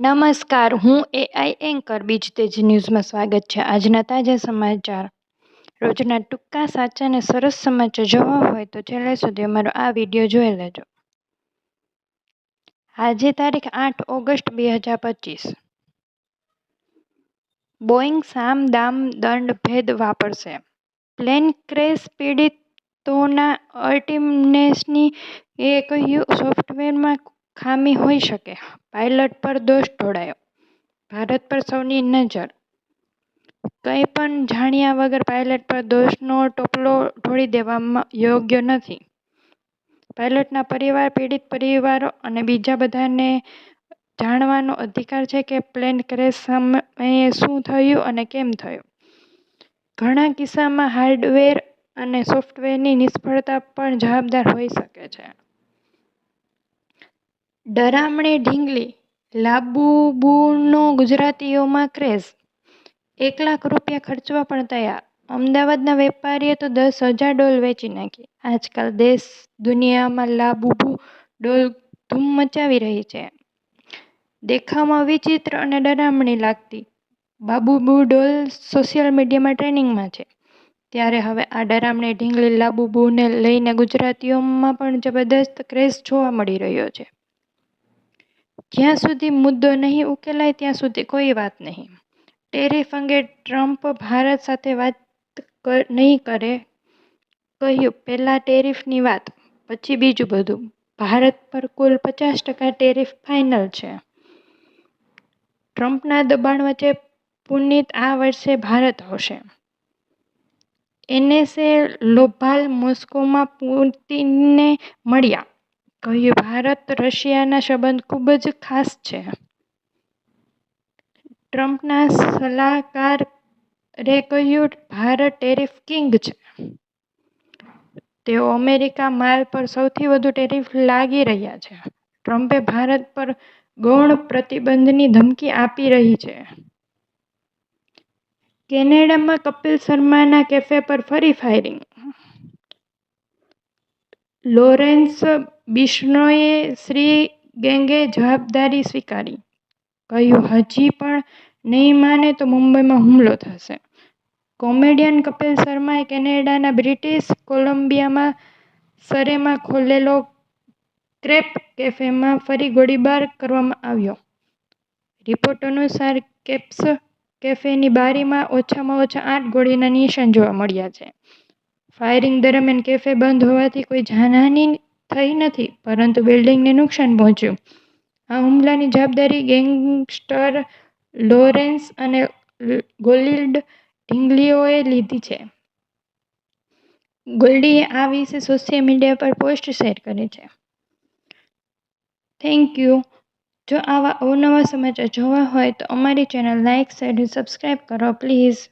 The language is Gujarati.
નમસ્કાર, હું એઆઈ એન્કર બીજ તેજ ન્યૂઝમાં સ્વાગત છે. આજના તાજા સમાચાર. રોજના ટૂંકા, સાચા અને સરસ સમાચાર જોવા હોય તો છેલ્લે સુધી અમારો આ વીડિયો જોઈ લેજો. આજે તારીખ આઠ ઓગસ્ટ બે હજાર પચીસ. બોઈંગ સામ દામ દંડ ભેદ વાપરશે. પ્લેન ક્રેશ પીડિતોના અલ્ટિમનેસની એ કહ્યું, સોફ્ટવેરમાં ખામી હોઈ શકે. પાયલટ પર દોષ ઢોળાયો. ભારત પર સૌની નજર. કંઈ પણ જાણ્યા વગર પાયલટ પર દોષનો ટોપલો ઢોળી દેવામાં યોગ્ય નથી. પાયલટના પરિવાર, પીડિત પરિવારો અને બીજા બધાને જાણવાનો અધિકાર છે કે પ્લેન ક્રેશ સમયે શું થયું અને કેમ થયું. ઘણા કિસ્સામાં હાર્ડવેર અને સોફ્ટવેરની નિષ્ફળતા પણ જવાબદાર હોઈ શકે છે. ડરામણી ઢીંગલી લાબુબુનો ગુજરાતીઓમાં ક્રેઝ. એક લાખ રૂપિયા ખર્ચવા પણ તૈયાર. અમદાવાદના વેપારીએ તો દસ હજાર ડોલ વેચી નાખી. આજકાલ દેશ દુનિયામાં લાબુબુ ડોલ ધૂમ મચાવી રહી છે. દેખાવમાં વિચિત્ર અને ડરામણી લાગતી બાબુબુ ડોલ સોશિયલ મીડિયામાં ટ્રેનિંગમાં છે. ત્યારે હવે આ ડરામણી ઢીંગલી લાબુબુને લઈને ગુજરાતીઓમાં પણ જબરદસ્ત ક્રેઝ જોવા મળી રહ્યો છે. જ્યાં સુધી મુદ્દો નહીં ઉકેલાય, ત્યાં સુધી કોઈ વાત નહીં. ટેરિફ અંગે ટ્રમ્પ ભારત સાથે વાત નહીં કરે. કહ્યું, પહેલાં ટેરિફની વાત, પછી બીજું બધું. ભારત પર કુલ પચાસ ટકા ટેરિફ ફાઇનલ છે. ટ્રમ્પના દબાણ વચ્ચે પુનિત આ વર્ષે ભારત આવશે. એનએસએ, લોભાલ મોસ્કોમાં પુતિનને મળ્યા. કહ્યું ભારત, રશિયાના સંબંધ ખૂબ જ ખાસ છે. ટ્રમ્પના સલાહકારે કહ્યું, ભારત ટેરિફ કિંગ છે. તેઓ અમેરિકા માલ પર સૌથી વધુ ટેરિફ લાગી રહ્યા છે. ટ્રમ્પે ભારત પર ગૌણ પ્રતિબંધની ધમકી આપી રહી છે. કેનેડામાં કપિલ શર્માના કેફે પર ફરી ફાયરિંગ લોરેન્સ બિશ્નોએ શ્રી ગેંગે જવાબદારી સ્વીકારી. કહ્યું, હજી પણ નહીં માને તો મુંબઈમાં હુમલો થશે. કોમેડિયન કપિલ શર્માએ કેનેડાના બ્રિટિશ કોલંબિયામાં સરેમાં ખોલેલો ક્રેપ કેફેમાં ફરી ગોળીબાર કરવામાં આવ્યો. રિપોર્ટ અનુસાર કેપ્સ કેફેની બારીમાં ઓછામાં ઓછા આઠ ગોળીના નિશાન જોવા મળ્યા છે. ફાયરિંગ દરમિયાન કેફે બંધ હોવાથી કોઈ જાનહાનિ થઈ નથી, પરંતુ બિલ્ડિંગને નુકસાન પહોંચ્યું. આ હુમલાની જવાબદારી ગેંગસ્ટર લોરેન્સ અને ગોલિલ્ડ ઢીંગલીઓએ લીધી છે. ગોલ્ડીએ આ વિશે સોશિયલ મીડિયા પર પોસ્ટ શેર કરી છે. Thank you. જો આવા અવનવા સમાચાર જોવા હોય તો અમારી ચેનલ લાઇક, શેર સબસ્ક્રાઈબ કરો, પ્લીઝ.